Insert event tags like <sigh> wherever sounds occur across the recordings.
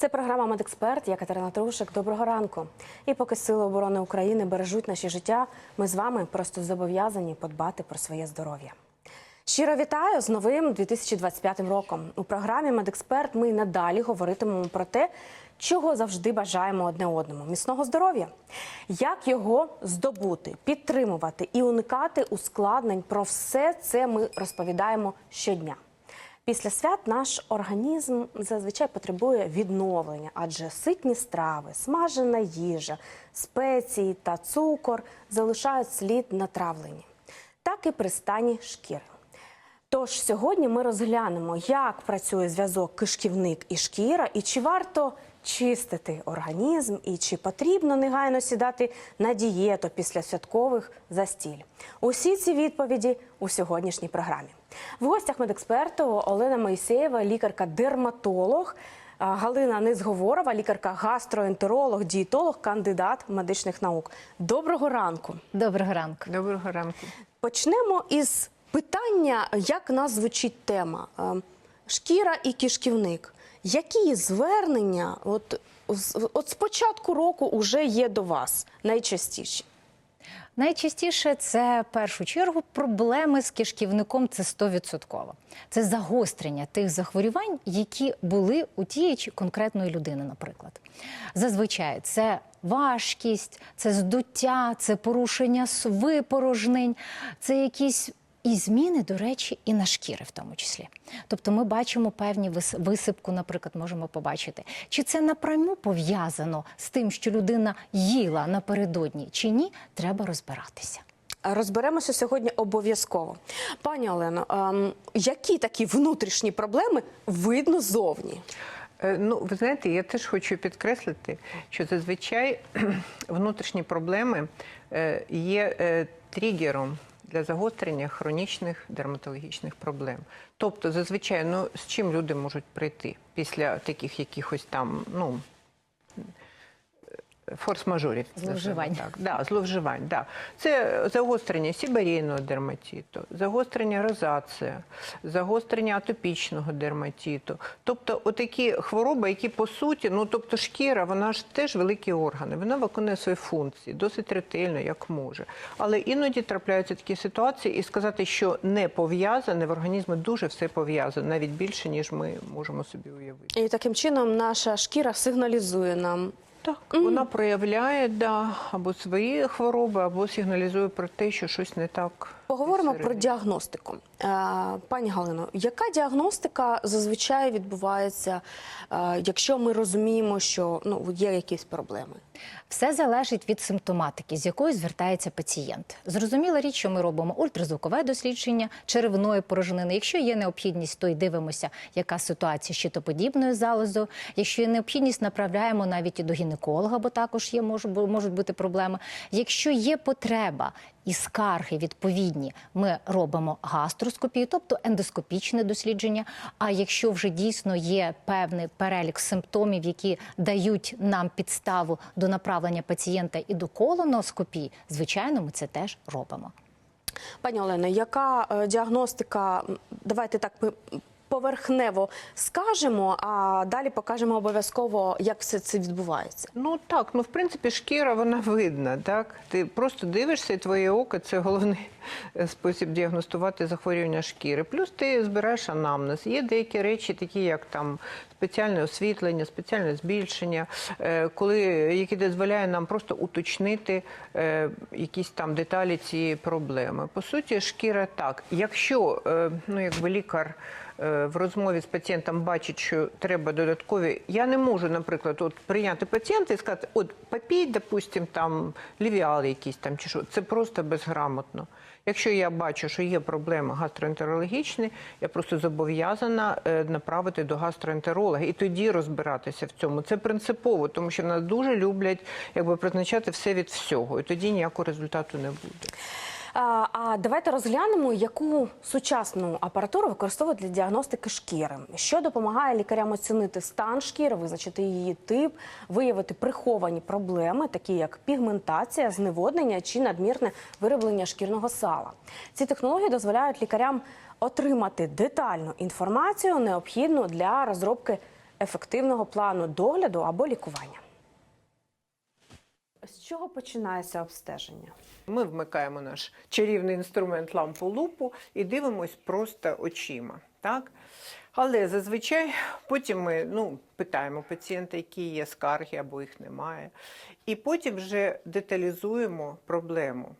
Це програма Медексперт. Я Катерина Трушик. Доброго ранку. І поки сили оборони України бережуть наші життя, ми з вами просто зобов'язані подбати про своє здоров'я. Щиро вітаю з новим 2025 роком. У програмі Медексперт ми надалі говоритимемо про те, чого завжди бажаємо одне одному: міцного здоров'я, як його здобути, підтримувати і уникати ускладнень. Про все це ми розповідаємо щодня. Після свят наш організм зазвичай потребує відновлення, адже ситні страви, смажена їжа, спеції та цукор залишають слід на травленні, так і при стані шкіри. Тож сьогодні ми розглянемо, як працює зв'язок кишківник і шкіра, і чи варто чистити організм, і чи потрібно негайно сідати на дієту після святкових застіль. Усі ці відповіді у сьогоднішній програмі. В гостях медексперту Олена Моїсеєва, лікарка-дерматолог. Галина Низговорова, лікарка-гастроентеролог, дієтолог, кандидат медичних наук. Доброго ранку. Доброго ранку. Доброго ранку. Почнемо із питання, як нас звучить тема шкіра і кишківник. Які звернення от, з- от з початку року вже є до вас найчастіші? Найчастіше це в першу чергу проблеми з кишківником. Це 100%. Це загострення тих захворювань, які були у тієї чи конкретної людини, наприклад. Зазвичай це важкість, це здуття, це порушення випорожнень, це якісь. І зміни, до речі, і на шкіри в тому числі. Тобто ми бачимо певні вис- висипку, наприклад, можемо побачити. Чи це напряму пов'язано з тим, що людина їла напередодні, чи ні, треба розбиратися. Розберемося сьогодні обов'язково. Пані Олено, ем, які такі внутрішні проблеми видно зовні? Е, Ну, ви знаєте, я теж хочу підкреслити, що зазвичай <clears throat> внутрішні проблеми е, є е, тригером для загострення хронічних дерматологічних проблем. Тобто, зазвичай, ну з чим люди можуть прийти після таких якихось там, ну. Форс-мажорів Зловживань. Так, да, зловживань. Да. Це загострення сібарійного дерматиту, загострення розація, загострення атопічного дерматиту. Тобто, отакі хвороби, які по суті, ну тобто шкіра, вона ж теж великі органи, вона виконує свої функції досить ретельно, як може. Але іноді трапляються такі ситуації, і сказати, що не пов'язане в організмі дуже все пов'язано, навіть більше ніж ми можемо собі уявити. І таким чином наша шкіра сигналізує нам. Так, вона проявляє да, або свої хвороби, або сигналізує про те, що щось не так. Поговоримо про діагностику. Е, Пані Галино, яка діагностика зазвичай відбувається, е, якщо ми розуміємо, що ну, є якісь проблеми? Все залежить від симптоматики, з якою звертається пацієнт. Зрозуміла річ, що ми робимо ультразвукове дослідження черевної порожнини. Якщо є необхідність, то й дивимося, яка ситуація з щитоподібною залозою. Якщо є необхідність, направляємо навіть і до гінеколога, бо також є можуть бути проблеми. Якщо є потреба і скарги відповідні, ми робимо гастроскопію, тобто ендоскопічне дослідження. А якщо вже дійсно є певний перелік симптомів, які дають нам підставу до направлення пацієнта і до колоноскопії, звичайно, ми це теж робимо. Пані Олено, яка е, діагностика? Давайте так ми поверхнево скажемо, а далі покажемо обов'язково, як все це відбувається. Ну так, ну в принципі, шкіра вона видна. Так, ти просто дивишся, і твоє око це головний е, спосіб діагностувати захворювання шкіри. Плюс ти збираєш анамнез. Є деякі речі, такі як там спеціальне освітлення, спеціальне збільшення, е, коли які дозволяє нам просто уточнити е, якісь там деталі цієї проблеми. По суті, шкіра так. Якщо ну якби лікар. Е, В розмові з пацієнтом бачить, що треба додаткові. Я не можу, наприклад, от прийняти пацієнта і сказати, от попій, допустим, там лівіали якісь там чи що. Це просто безграмотно. Якщо я бачу, що є проблеми гастроентерологічні, я просто зобов'язана е, направити до гастроентеролога і тоді розбиратися в цьому. Це принципово, тому що нас дуже люблять якби призначати все від всього, і тоді ніякого результату не буде. А, давайте розглянемо, яку сучасну апаратуру використовують для діагностики шкіри, що допомагає лікарям оцінити стан шкіри, визначити її тип, виявити приховані проблеми, такі як пігментація, зневоднення чи надмірне вироблення шкірного сала. Ці технології дозволяють лікарям отримати детальну інформацію, необхідну для розробки ефективного плану догляду або лікування. З чого починається обстеження? Ми вмикаємо наш чарівний інструмент лампу лупу і дивимось просто очима. Так? Але зазвичай потім ми ну, питаємо пацієнта, які є скарги або їх немає. І потім вже деталізуємо проблему.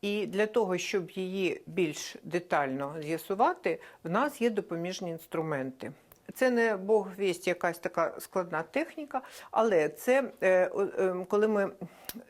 І для того, щоб її більш детально з'ясувати, в нас є допоміжні інструменти. Це не Бог вість, якась така складна техніка, але це е, о- е, коли ми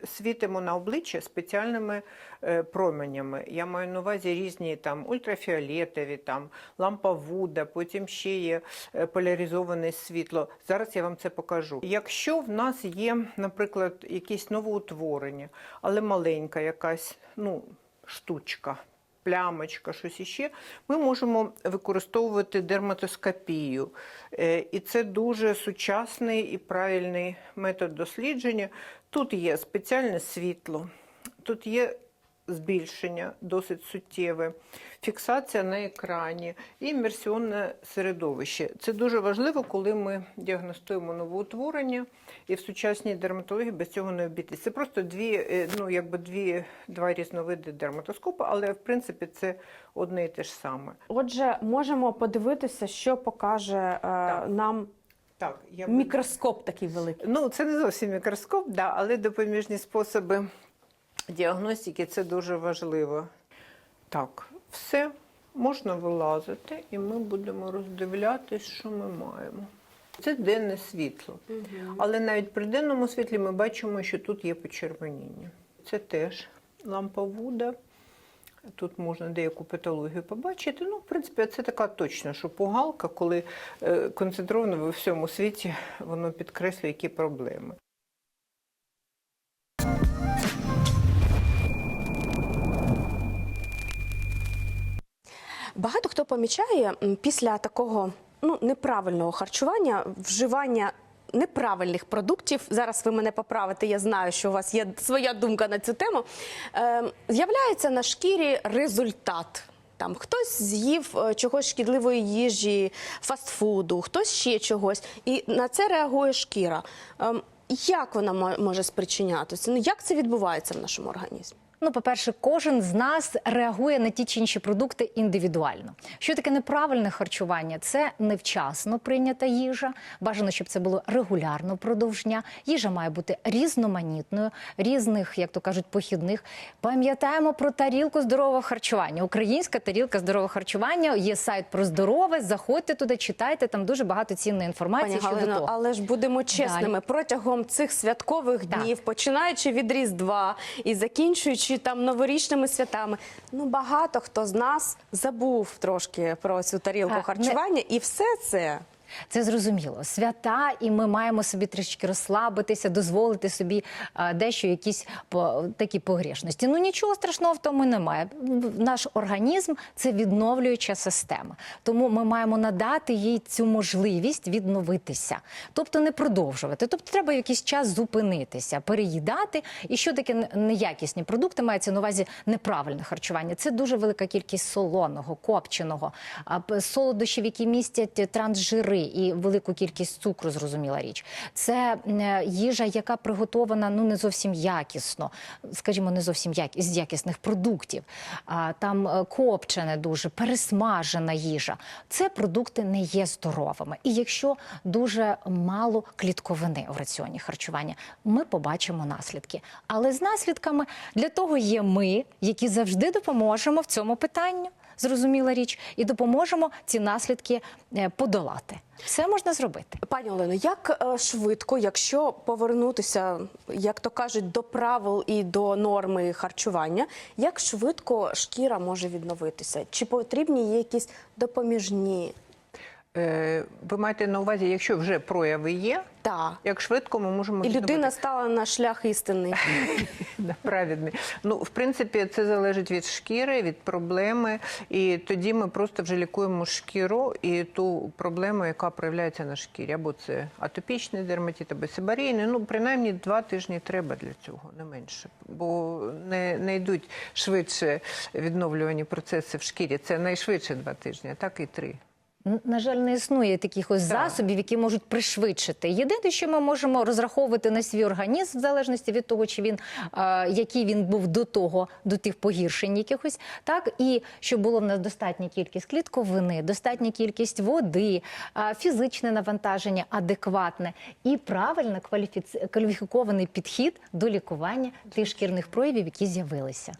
світимо на обличчя спеціальними е, променями. Я маю на увазі різні там ультрафіолетові, там лампа Вуда, потім ще є е, поляризоване світло. Зараз я вам це покажу. Якщо в нас є, наприклад, якісь новоутворення, але маленька якась ну, штучка. Плямочка, щось іще, ми можемо використовувати дерматоскопію. Е, І це дуже сучасний і правильний метод дослідження. Тут є спеціальне світло, тут є збільшення досить суттєве, фіксація на екрані і імерсіонне середовище. Це дуже важливо, коли ми діагностуємо новоутворення, і в сучасній дерматології без цього не обійтися. Це просто дві, е, ну, якби дві, два різновиди дерматоскопу, але в принципі це одне і те ж саме. Отже, можемо подивитися, що покаже е, нам Так, я мікроскоп такий великий. Ну, це не зовсім мікроскоп, да, але допоміжні способи діагностики це дуже важливо. Так, все, можна вилазити, і ми будемо роздивлятись, що ми маємо. Це денне світло. Але навіть при денному світлі ми бачимо, що тут є почервоніння. Це теж лампа Вуда. Тут можна деяку патологію побачити. Ну, в принципі, це така точна шопугалка, коли е, концентровано во всьому світі воно підкреслює, які проблеми. Багато хто помічає після такого ну, неправильного харчування, вживання неправильних продуктів. Зараз ви мене поправите, я знаю, що у вас є своя думка на цю тему. Е, з'являється на шкірі результат. Там хтось з'їв е, чогось шкідливої їжі, фастфуду, хтось ще чогось, і на це реагує шкіра. Ем, як вона може спричинятися? Ну як це відбувається в нашому організмі? Ну, по-перше, кожен з нас реагує на ті чи інші продукти індивідуально. Що таке неправильне харчування? Це невчасно прийнята їжа. Бажано, щоб це було регулярно продовж дня. Їжа має бути різноманітною, різних, як то кажуть, похідних. Пам'ятаємо про тарілку здорового харчування. Українська тарілка здорового харчування. Є сайт про здорове. Заходьте туди, читайте. Там дуже багато цінної інформації Пані щодо того. але ж будемо чесними, протягом цих святкових Так. днів, починаючи від Різдва і закінчуючи там новорічними святами, ну багато хто з нас забув трошки про цю тарілку не- харчування, і все це Це зрозуміло. Свята, і ми маємо собі трішки розслабитися, дозволити собі дещо якісь по, такі погрішності. Ну нічого страшного в тому немає. Наш організм це відновлююча система. Тому ми маємо надати їй цю можливість відновитися, тобто не продовжувати. Тобто треба якийсь час зупинитися, переїдати. І що таке неякісні продукти мається на увазі неправильне харчування. Це дуже велика кількість солоного, копченого, а, солодощів, які містять трансжири і велику кількість цукру, зрозуміла річ. Це е, їжа, яка приготована ну не зовсім якісно, скажімо, не зовсім як з якісних продуктів. А там е, копчене дуже, пересмажена їжа. Це продукти не є здоровими. І якщо дуже мало клітковини в раціоні харчування, ми побачимо наслідки. Але з наслідками для того є ми, які завжди допоможемо в цьому питанню. Зрозуміла річ, і допоможемо ці наслідки е, подолати. Все можна зробити. Пані Олено, як е, швидко, якщо повернутися, як то кажуть, до правил і до норми харчування, як швидко шкіра може відновитися? Чи потрібні є якісь допоміжні? Е, ви маєте на увазі, якщо вже прояви є, Так. як швидко ми можемо І людина відновити? стала на шлях істинний. <laughs> Да, праведний. Ну, в принципі, це залежить від шкіри, від проблеми. І тоді ми просто вже лікуємо шкіру і ту проблему, яка проявляється на шкірі. Або це атопічний дерматит, або сибарійний. Ну, принаймні два тижні треба для цього, не менше. Бо не, не йдуть швидше відновлювані процеси в шкірі. Це найшвидше два тижні, а так і три. На жаль, не існує таких ось Так. засобів, які можуть пришвидшити. Єдине, що ми можемо розраховувати на свій організм, в залежності від того, чи він е, який він був до того, до тих погіршень якихось, так і щоб було в нас достатня кількість клітковини, достатня кількість води, е, фізичне навантаження адекватне і правильно кваліфіц- кваліфікований підхід до лікування тих шкірних проявів, які з'явилися.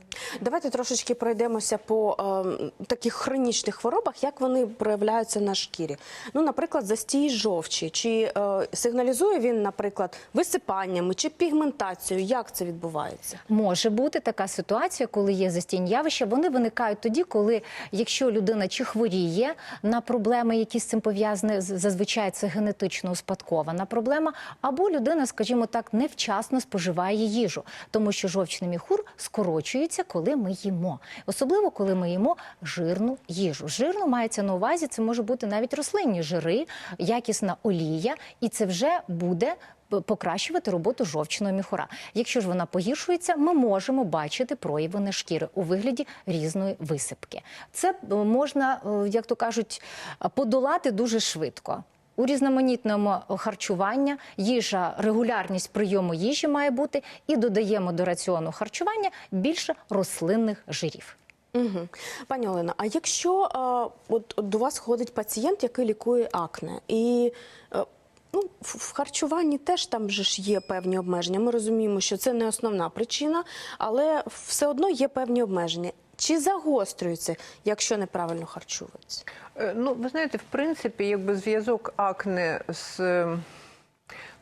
Давайте трошечки пройдемося по ем, таких хронічних хворобах, як вони проявляються на шкірі. Ну, наприклад, застій жовчі. Чи е, сигналізує він, наприклад, висипаннями чи пігментацією? Як це відбувається? Може бути така ситуація, коли є застійні явища. Вони виникають тоді, коли якщо людина чи хворіє на проблеми, які з цим пов'язані, зазвичай це генетично успадкована проблема, або людина, скажімо так, невчасно споживає їжу, тому що жовчний міхур скорочується, коли ми їмо, особливо коли ми їмо жирну їжу. Жирну мається на увазі, це може бути навіть рослинні жири, якісна олія, і це вже буде покращувати роботу жовчного міхура. Якщо ж вона погіршується, ми можемо бачити прояви на шкіри у вигляді різної висипки. Це е, можна, е, як то кажуть, подолати дуже швидко. У різноманітному харчуванні їжа, регулярність прийому їжі має бути, і додаємо до раціону харчування більше рослинних жирів. Угу. Пані Олена, а якщо е, от, от до вас ходить пацієнт, який лікує акне, і е, ну, в харчуванні теж там же ж є певні обмеження. Ми розуміємо, що це не основна причина, але все одно є певні обмеження. Чи загострюється, якщо неправильно харчується? Е, Ну, ви знаєте, в принципі, якби зв'язок акне з,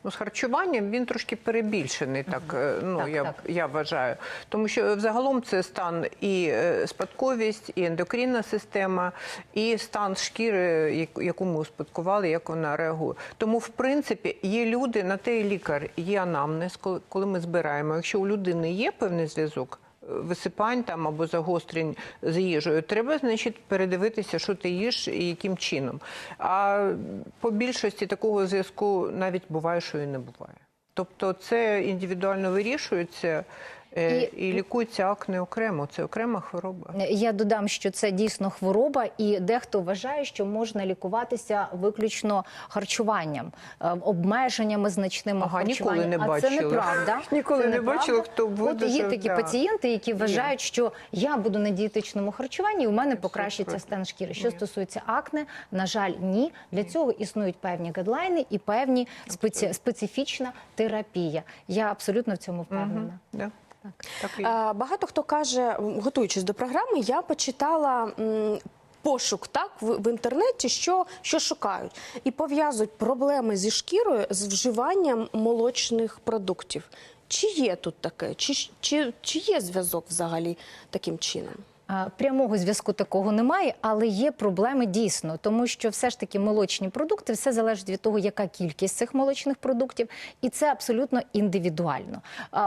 ну, з харчуванням він трошки перебільшений, так, е, ну, Так, я, так. я вважаю. Тому що взагалом це стан і е, спадковість, і ендокринна система, і стан шкіри, як- яку ми успадкували, як вона реагує. Тому, в принципі, є люди, на те і лікар, є анамнез, коли, ми збираємо. Якщо у людини є певний зв'язок, висипань там або загострень з їжею, треба, значить, передивитися, що ти їш і яким чином. А по більшості такого зв'язку навіть буває, що і не буває. Тобто це індивідуально вирішується І- і, лікується акне окремо. Це окрема хвороба. Я додам, що це дійсно хвороба, і дехто вважає, що можна лікуватися виключно харчуванням, е, обмеженнями значними Ага, ніколи не а це неправда. <laughs> Ніколи Це не бачила, хто От є такі да. пацієнти, які вважають, що я буду на дієтичному харчуванні, і у мене покращиться стан шкіри. Що стосується акне, на жаль, ні. Для цього існують певні гадлайни і певні спеці... специфічна терапія. Я абсолютно в цьому впевнена. Мгм, да. Так і. Е, Багато хто каже, готуючись до програми, я почитала. Пошук так в інтернеті, що, що шукають, і пов'язують проблеми зі шкірою з вживанням молочних продуктів. Чи є тут таке? Чи, чи, чи є зв'язок взагалі таким чином? Прямого зв'язку такого немає, але є проблеми дійсно, тому що все ж таки молочні продукти все залежить від того, яка кількість цих молочних продуктів, і це абсолютно індивідуально.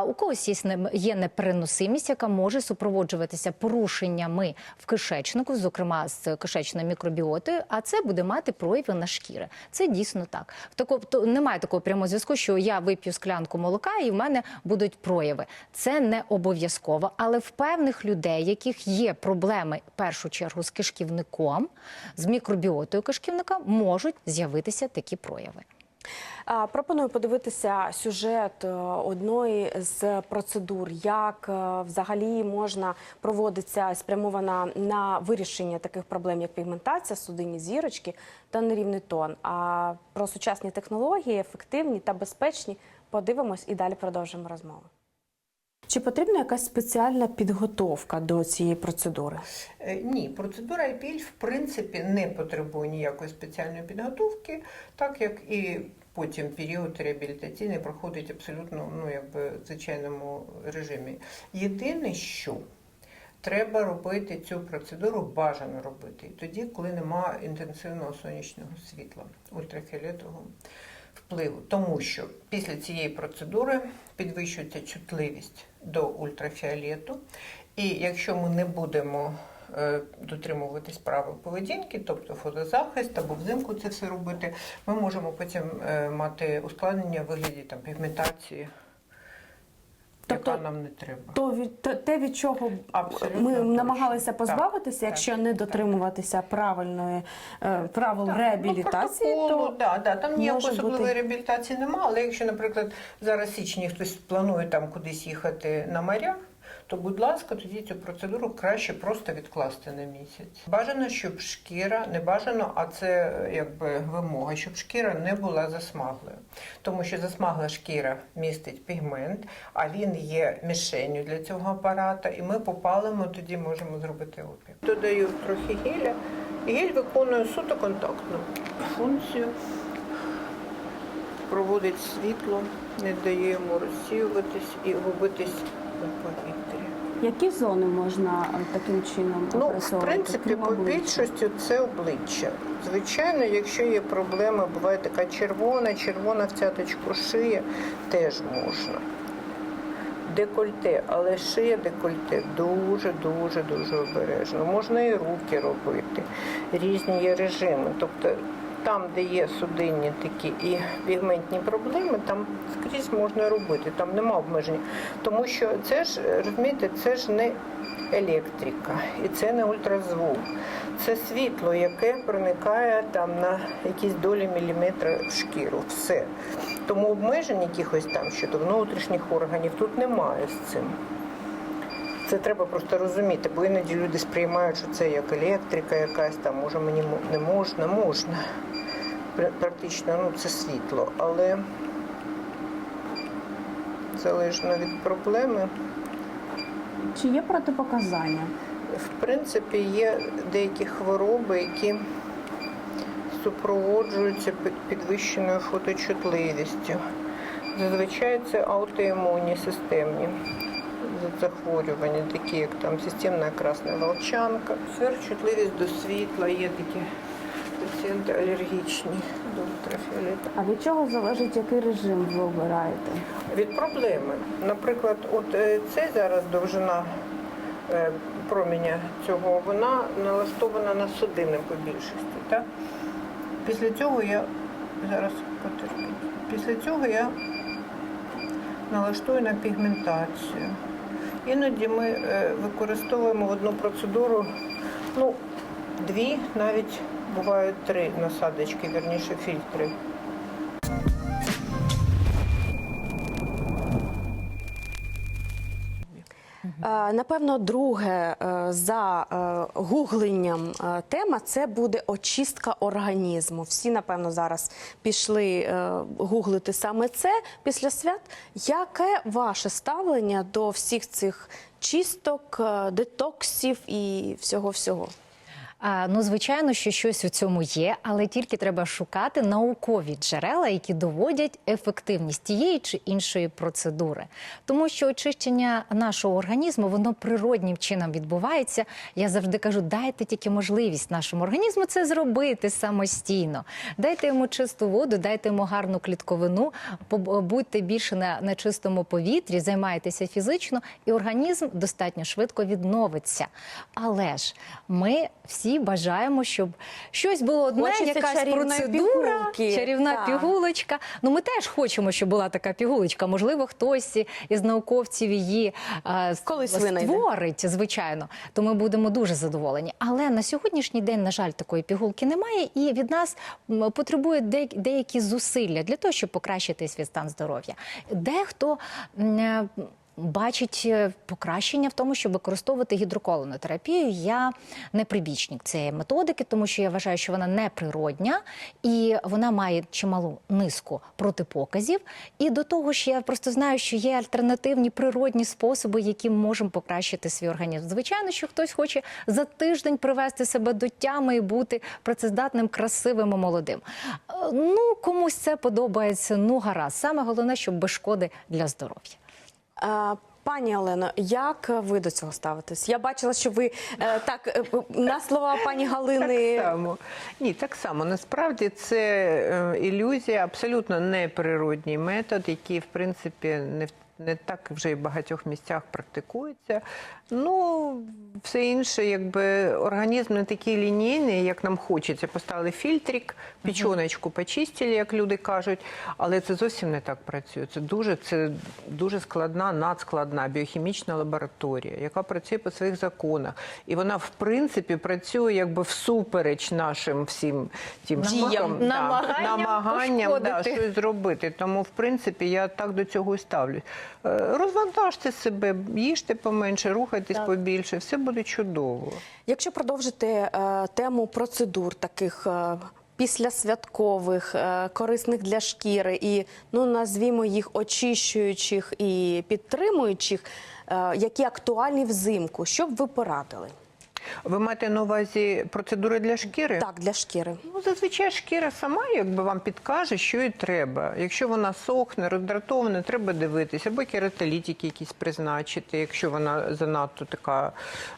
У когось є непереносимість, яка може супроводжуватися порушеннями в кишечнику, зокрема з кишечною мікробіотою, а це буде мати прояви на шкіри. Це дійсно так. В тако, то немає такого прямого зв'язку, що я вип'ю склянку молока і в мене будуть прояви. Це не обов'язково, але в певних людей, яких є проблеми в першу чергу з кишківником, з мікробіотою кишківника, можуть з'явитися такі прояви. Пропоную подивитися сюжет е, одної з процедур, як е, взагалі можна проводиться спрямована на вирішення таких проблем, як пігментація, судинні зірочки та нерівний тон. А про сучасні технології, ефективні та безпечні, подивимось і далі продовжимо розмову. Чи потрібна якась спеціальна підготовка до цієї процедури? Е, Ні, процедура IPL в принципі не потребує ніякої спеціальної підготовки, так як і потім період реабілітаційний проходить абсолютно ну, якби, в звичайному режимі. Єдине, що треба робити цю процедуру, бажано робити тоді, коли немає інтенсивного сонячного світла, ультрафіолетового впливу. Тому що після цієї процедури підвищується чутливість до ультрафіолету, і якщо ми не будемо е, дотримуватись правил поведінки, тобто фотозахист або взимку це все робити, ми можемо потім е, мати ускладнення в вигляді там, пігментації Тобто- яка нам не треба. То від те- те, від чого Абсолютно ми точно. намагалися позбавитися, так, якщо так, не так. дотримуватися правильної е, правил Так, реабілітації, ну, то да, да, там ніякої особливої бути- реабілітації немає. Але якщо, наприклад, зараз в січні хтось планує там кудись їхати на моря, то, будь ласка, тоді цю процедуру краще просто відкласти на місяць. Бажано, щоб шкіра, не бажано, а це якби вимога, щоб шкіра не була засмаглою. Тому що засмагла шкіра містить пігмент, а він є мішенью для цього апарата, і ми попалимо, тоді можемо зробити опік. Додаю трохи геля. І Гель виконує суто контактну функцію, проводить світло, не дає йому розсіюватись і губитись у повітрі. які зони можна е, таким чином Ну, в принципі, по більшості це обличчя. Звичайно, якщо є проблема, буває така червона, червона в цяточку шия, теж можна. Декольте, але шия декольте дуже, дуже, дуже обережно. Можна і руки робити, різні є режими. Тобто там, де є судинні такі і пігментні проблеми, там скрізь можна робити, там нема обмежень. Тому що це ж, розумієте, це ж не електрика і це не ультразвук. Це світло, яке проникає там на якісь долі міліметра в шкіру. Все. Тому обмежень якихось там щодо внутрішніх органів тут немає з цим. Це треба просто розуміти, бо іноді люди сприймають, що це як електрика якась там, може мені не можна, можна. Практично ну, це світло, але залежно від проблеми. Чи є протипоказання? В принципі, є деякі хвороби, які супроводжуються підвищеною фоточутливістю. Зазвичай це аутоімунні системні захворювання, такі як там системна красна волчанка, сверхчутливість до світла, є такі пацієнти алергічні до ультрафіолету. А від чого залежить, який режим ви обираєте? Від проблеми. Наприклад, от е, це зараз довжина е, проміння цього, вона налаштована на судини по більшості. Так? Після цього я зараз потерплю. Після цього я налаштую на пігментацію. Іноді ми е, використовуємо в одну процедуру, ну, дві, навіть бувають три насадочки, вірніше фільтри. Напевно, друге е, за е, гугленням е, тема це буде очистка організму. Всі, напевно, зараз пішли гуглити саме це після свят. Яке ваше ставлення до всіх цих чисток, детоксів і всього всього? Ну, звичайно, що щось у цьому є, але тільки треба шукати наукові джерела, які доводять ефективність тієї чи іншої процедури. Тому що очищення нашого організму воно природнім чином відбувається. Я завжди кажу, дайте тільки можливість нашому організму це зробити самостійно. Дайте йому чисту воду, дайте йому гарну клітковину, будьте більше на, на чистому повітрі, займайтеся фізично, і організм достатньо швидко відновиться. Але ж ми всі бажаємо, щоб щось було одне, Хочеться якась чарівної процедура, пігулки. чарівна Так. пігулочка. Ну ми теж хочемо, щоб була така пігулочка. Можливо, хтось із науковців її е, Колись створить, звичайно. То ми будемо дуже задоволені. Але на сьогоднішній день, на жаль, такої пігулки немає, і від нас потребує деякі зусилля для того, щоб покращити свій стан здоров'я. Дехто. Бачить е, покращення в тому, щоб використовувати гідроколонотерапію. Я не прибічник цієї методики, тому що я вважаю, що вона неприродня і вона має чималу низку протипоказів. І до того ж, я просто знаю, що є альтернативні природні способи, які можемо покращити свій організм. Звичайно, що хтось хоче за тиждень привести себе до тями і бути працездатним, красивим і молодим. Е, Ну комусь це подобається. Ну гаразд. Саме головне, щоб без шкоди для здоров'я. Е, Пані Олено, як ви до цього ставитесь? Я бачила, що ви е, так е, на слова пані Галини. Так само. Ні, так само. Насправді це ілюзія, абсолютно неприродній метод, який, в принципі, не в- не так вже і в багатьох місцях практикується. Ну, все інше, якби організм не такий лінійний, як нам хочеться. Поставили фільтрик, печоночку почистили, як люди кажуть, але це зовсім не так працює. Це дуже, це дуже складна, надскладна біохімічна лабораторія, яка працює по своїх законах. І вона, в принципі, працює якби всупереч нашим всім тим штукам, да, намаганням намаганням да, щось зробити. Тому, в принципі, я так до цього і ставлюсь. Е, Розвантажте себе, їжте поменше, рухайтесь Так. побільше, все буде чудово. Якщо продовжити е, тему процедур таких. Е, Післясвяткових, е, корисних для шкіри і ну назвімо їх очищуючих і підтримуючих, е, які актуальні взимку, що б ви порадили? Ви маєте на увазі процедури для шкіри? Так, для шкіри. Ну, зазвичай шкіра сама якби вам підкаже, що їй треба. Якщо вона сохне, роздратована, треба дивитися, або кератолітики якісь призначити, якщо вона занадто така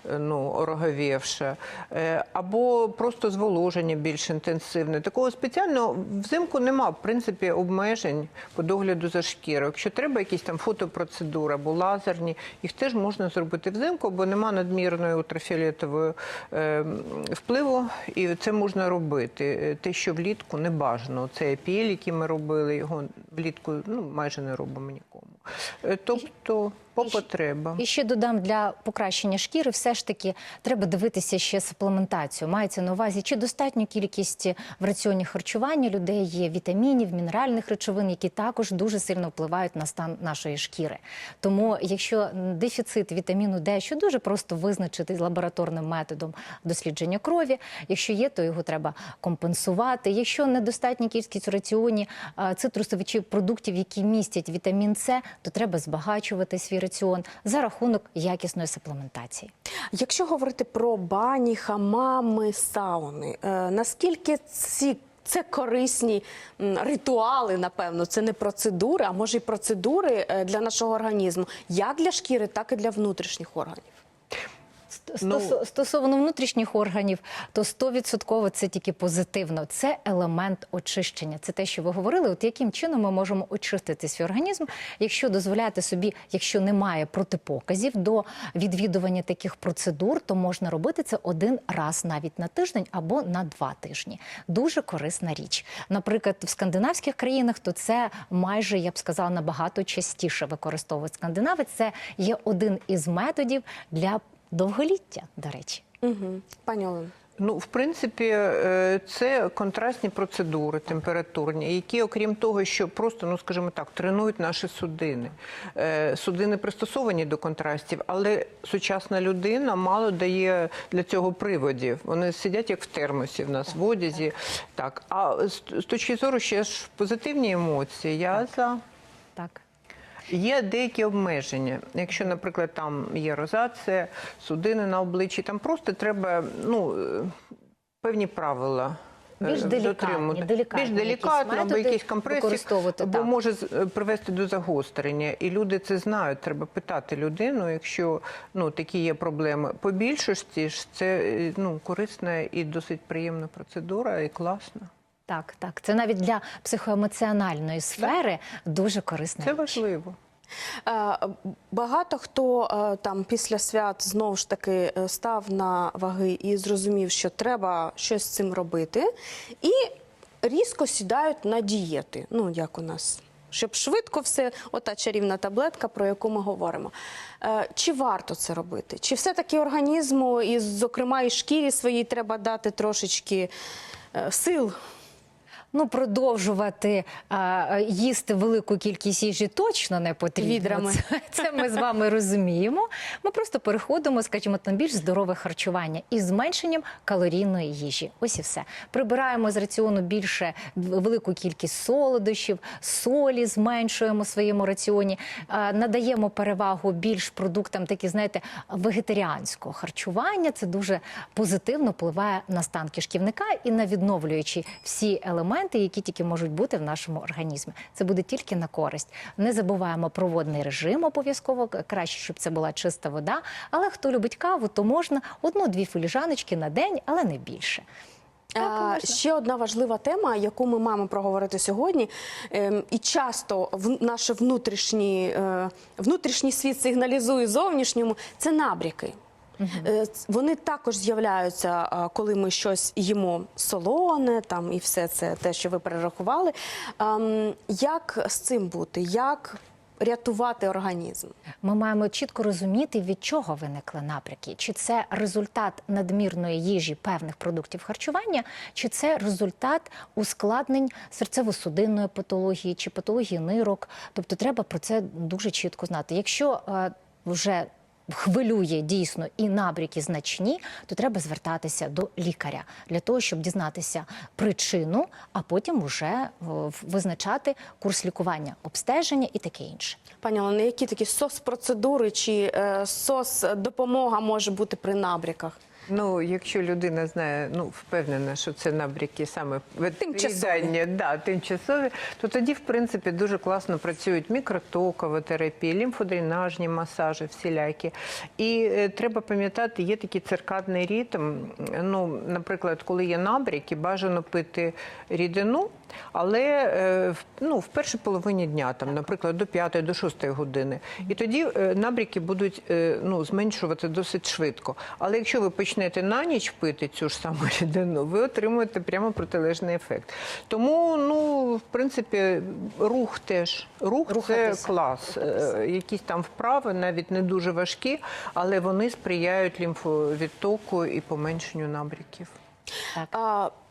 е, ну, ороговівша, Е, або просто зволоження більш інтенсивне. Такого спеціального взимку нема, в принципі, обмежень по догляду за шкірою. Якщо треба якісь там фотопроцедури або лазерні, їх теж можна зробити взимку, бо нема надмірної ультрафіолетової впливу, і це можна робити. Е, Те, що влітку не бажано. Це епіль, який ми робили, його влітку ну, майже не робимо нікому. Е, Тобто по потребам. І ще додам для покращення шкіри, все ж таки треба дивитися ще суплементацію. Мається на увазі, чи достатню кількість в раціоні харчування людей є вітамінів, мінеральних речовин, які також дуже сильно впливають на стан нашої шкіри. Тому, якщо дефіцит вітаміну Д, що дуже просто визначити лабораторним методом дослідження крові, якщо є, то його треба компенсувати. Якщо недостатня кількість в раціоні а, цитрусових продуктів, які містять вітамін С, то треба збагачувати свій раціон за рахунок якісної суплементації. Якщо говорити про бані, хамами, сауни, е, наскільки ці це корисні ритуали, напевно, це не процедури, а може й процедури е, для нашого організму, як для шкіри, так і для внутрішніх органів. Ну- Стосо- Стосовно внутрішніх органів, то 100% це тільки позитивно. Це елемент очищення. Це те, що ви говорили. От яким чином ми можемо очистити свій організм, якщо дозволяти собі, якщо немає протипоказів до відвідування таких процедур, то можна робити це один раз навіть на тиждень або на два тижні. Дуже корисна річ. Наприклад, в скандинавських країнах то це майже я б сказала набагато частіше використовують скандинави. Це є один із методів для довголіття, до речі. Угу. Пані Олено. Ну, в принципі, е, це контрастні процедури температурні, які, окрім того, що просто, ну скажімо так, тренують наші судини. Е, Судини пристосовані до контрастів, але сучасна людина мало дає для цього приводів. Вони сидять як в термосі в нас в одязі. Так, а з з точки зору ще ж позитивні емоції, я за. Так. Є деякі обмеження. Якщо, наприклад, там є розація, судини на обличчі, там просто треба ну, е, певні правила. е, Більш делікатні, делікатні Більш якісь делікатно, або компресик, використовувати, бо так. може е, привести до загострення. І люди це знають. Треба питати людину, якщо ну, такі є проблеми. По більшості ж це ну, корисна і досить приємна процедура, і класна. Так, так. Це навіть для психоемоціональної сфери дуже корисна Це річ. важливо. Е, Багато хто е, там після свят знову ж таки е, став на ваги і зрозумів, що треба щось з цим робити, і різко сідають на дієти. Ну, як у нас. Щоб швидко все, ота чарівна таблетка, про яку ми говоримо. Чи варто це робити? Чи все-таки організму, і, зокрема, і шкірі своїй треба дати трошечки сил? Ну, продовжувати а, їсти велику кількість їжі точно не потрібно. Відрами. Це, це ми з вами розуміємо. Ми просто переходимо, скажімо, на більш здорове харчування із зменшенням калорійної їжі. Ось і все. Прибираємо з раціону більше велику кількість солодощів, солі зменшуємо в своєму раціоні, а, надаємо перевагу більш продуктам, такі, знаєте, вегетаріанського харчування. Це дуже позитивно впливає на стан кишківника і на відновлюючі всі елементи, які тільки можуть бути в нашому організмі. Це буде тільки на користь. Не забуваємо про водний режим обов'язково. Краще, щоб це була чиста вода. Але хто любить каву, то можна одну-дві філіжаночки на день, але не більше. Ще одна важлива тема, яку ми маємо проговорити сьогодні, ем, і часто в наш внутрішній, е, внутрішній світ сигналізує зовнішньому, це набряки. Ц- Вони також з'являються, коли ми щось їмо солоне, там і все це те, що ви перерахували. Як з цим бути? Як рятувати організм? Ми маємо чітко розуміти, від чого виникли набряки. Чи це результат надмірної їжі певних продуктів харчування, чи це результат ускладнень серцево-судинної патології чи патології нирок. Тобто треба про це дуже чітко знати. Якщо е, вже Хвилює дійсно і набріки значні, то треба звертатися до лікаря для того, щоб дізнатися причину, а потім вже визначати курс лікування, обстеження і таке інше. Пані Олена, які такі сос-процедури чи е, сос-допомога може бути при набряках? Ну, якщо людина знає, ну впевнена, що це набряки саме Тимчасові. відповідання, да, тимчасові, то тоді, в принципі, дуже класно працюють мікротокова терапія, лімфодренажні масажі, всілякі. І е, треба пам'ятати, є такий циркадний ритм. Ну, наприклад, коли є набряки, бажано пити рідину, але е, в- ну, в першій половині дня, там, наприклад, до 5 до 6 години. І тоді е, набряки будуть е, ну, зменшувати досить швидко. Але якщо ви почнете на ніч пити цю ж саму <laughs> рідину, ви отримуєте прямо протилежний ефект. Тому, ну, в принципі, рух теж. Рух це клас. Якісь там вправи, навіть не дуже важкі, але вони сприяють лімфовідтоку і поменшенню набряків.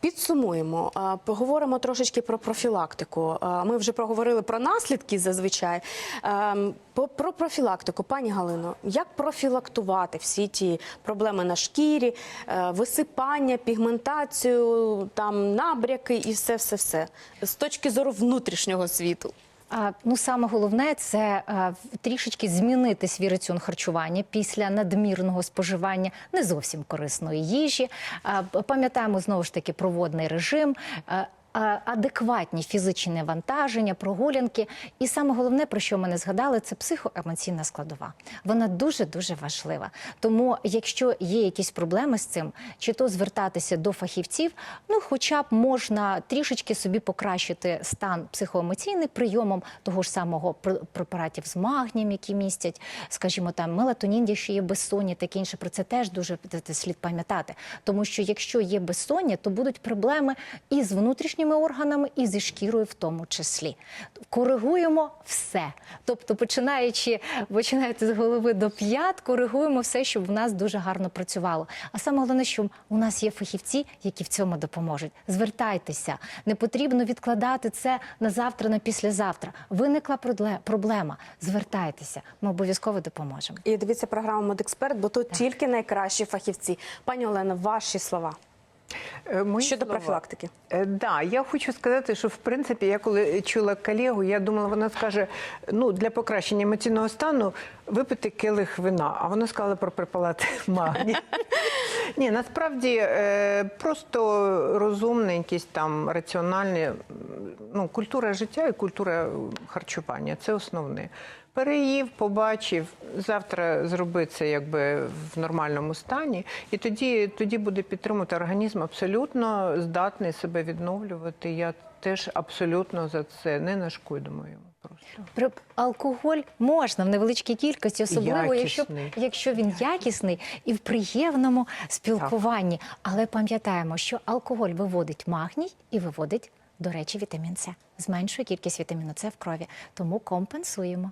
Підсумуємо, поговоримо трошечки про профілактику. Ми вже проговорили про наслідки зазвичай. Про профілактику, пані Галино, як профілактувати всі ті проблеми на шкірі, е, висипання, пігментацію, там набряки і все, все, все з точки зору внутрішнього світу. Ну, саме головне це трішечки змінити свій раціон харчування після надмірного споживання не зовсім корисної їжі. Пам'ятаємо знову ж таки про водний режим. А, Адекватні фізичні навантаження, прогулянки, і саме головне, про що ми не згадали, це психоемоційна складова. Вона дуже дуже важлива. Тому, якщо є якісь проблеми з цим, чи то звертатися до фахівців, ну хоча б можна трішечки собі покращити стан психоемоційний прийомом того ж самого пр- препаратів з магнієм, які містять, скажімо, там мелатонін, якщо є безсоння, таке інше. Про це теж дуже слід пам'ятати. Тому що якщо є безсоння, то будуть проблеми і з внутрішніми органами, і зі шкірою в тому числі. Коригуємо все. Тобто, починаючи починаючи з голови до п'ят, коригуємо все, щоб в нас дуже гарно працювало. А саме головне, що у нас є фахівці, які в цьому допоможуть. Звертайтеся, не потрібно відкладати це на завтра, на післязавтра. Виникла проблема. Звертайтеся, ми обов'язково допоможемо. І дивіться програму «Медексперт», бо тут тільки найкращі фахівці. Пані Олена, ваші слова мої щодо слова. профілактики. Е, Да, я хочу сказати, що в принципі, я коли чула колегу, я думала, вона скаже: ну для покращення емоційного стану випити келих вина. А вона сказала про препарати <laughs> магнію. Ні, насправді е, просто розумне, якісь там раціональні, ну, культура життя і культура харчування це основне. Переїв, побачив, завтра зроби це якби в нормальному стані, і тоді, тоді буде підтримувати організм абсолютно здатний себе відновлювати. Я теж абсолютно за це не нашкодимо йому. При алкоголь можна в невеличкій кількості, особливо якщо, якщо він якісний і в приємному спілкуванні. Але пам'ятаємо, що алкоголь виводить магній і виводить, до речі, вітамін С. Зменшує кількість вітаміну С в крові. Тому компенсуємо.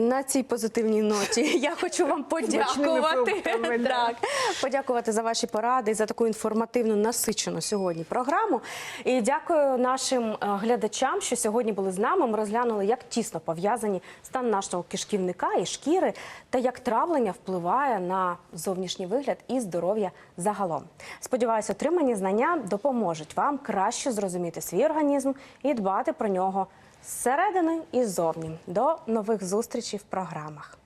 На цій позитивній ноті <laughs> я хочу вам подякувати. так, подякувати за ваші поради і за таку інформативну насичену сьогодні програму. І дякую нашим е, глядачам, що сьогодні були з нами. Ми розглянули, як тісно пов'язані стан нашого кишківника і шкіри, та як травлення впливає на зовнішній вигляд і здоров'я загалом. Сподіваюся, отримані знання допоможуть вам краще зрозуміти свій організм і дбати про нього зсередини і ззовні. До нових зустрічей в програмах.